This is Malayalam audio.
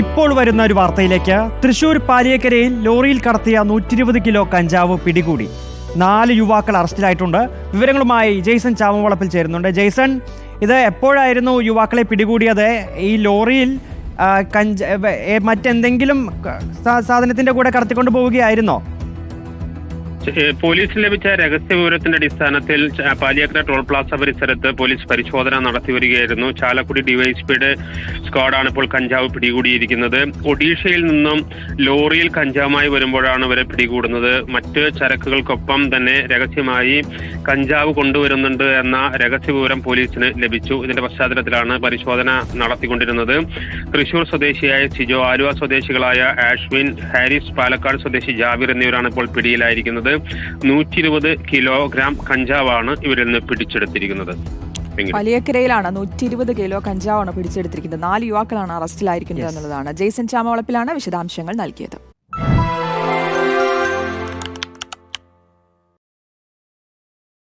ഇപ്പോൾ വരുന്ന ഒരു വാർത്തയിലേക്ക്. തൃശൂർ പാലിയക്കരയിൽ ലോറിയിൽ കടത്തിയ നൂറ്റിരുപത് കിലോ കഞ്ചാവ് പിടികൂടി. നാല് യുവാക്കൾ അറസ്റ്റിലായിട്ടുണ്ട്. വിവരങ്ങളുമായി ജെയ്സൺ ചാമവളപ്പിൽ ചേരുന്നുണ്ട്. ജെയ്സൺ ഇത് എപ്പോഴായിരുന്നു യുവാക്കളെ പിടികൂടിയത്? ഈ ലോറിയിൽ കഞ്ച മറ്റെന്തെങ്കിലും സാധനത്തിന്റെ കൂടെ കടത്തിക്കൊണ്ട് പോവുകയായിരുന്നോ പോലീസിന് ലഭിച്ച രഹസ്യ വിവരത്തിന്റെ അടിസ്ഥാനത്തിൽ പാലിയക്കര ടോൾ പ്ലാസ പരിസരത്ത് പോലീസ് പരിശോധന നടത്തി വരികയായിരുന്നു. ചാലക്കുടി ഡിവൈഎസ്പിയുടെ സ്ക്വാഡാണ് ഇപ്പോൾ കഞ്ചാവ് പിടികൂടിയിരിക്കുന്നത്. ഒഡീഷയിൽ നിന്നും ലോറിയിൽ കഞ്ചാവുമായി വരുമ്പോഴാണ് ഇവരെ പിടികൂടുന്നത്. മറ്റ് ചരക്കുകൾക്കൊപ്പം തന്നെ രഹസ്യമായി കഞ്ചാവ് കൊണ്ടുവരുന്നുണ്ട് എന്ന രഹസ്യ വിവരം പോലീസിന് ലഭിച്ചു. ഇതിന്റെ പശ്ചാത്തലത്തിലാണ് പരിശോധന നടത്തിക്കൊണ്ടിരുന്നത്. തൃശൂർ സ്വദേശിയായ സിജോ ആലുവ സ്വദേശികളായ ആഷ്വിൻ ഹാരിസ് പാലക്കാട് സ്വദേശി ജാബിർ എന്നിവരാണ് ഇപ്പോൾ പിടിയിലായിരിക്കുന്നത്. നൂറ്റി ഇരുപത് കിലോഗ്രാം കഞ്ചാവാണ് ഇവരിൽ നിന്ന് പിടിച്ചെടുത്തിരിക്കുന്നത്. വലിയക്കരയിലാണ് നൂറ്റി ഇരുപത് കിലോ കഞ്ചാവാണ് പിടിച്ചെടുത്തിരിക്കുന്നത്. നാല് യുവാക്കളാണ് അറസ്റ്റിലായിരിക്കുന്നത് എന്നുള്ളതാണ്. ജെയ്സൺ ചാമവളപ്പിലാണ് വിശദാംശങ്ങൾ നൽകിയത്.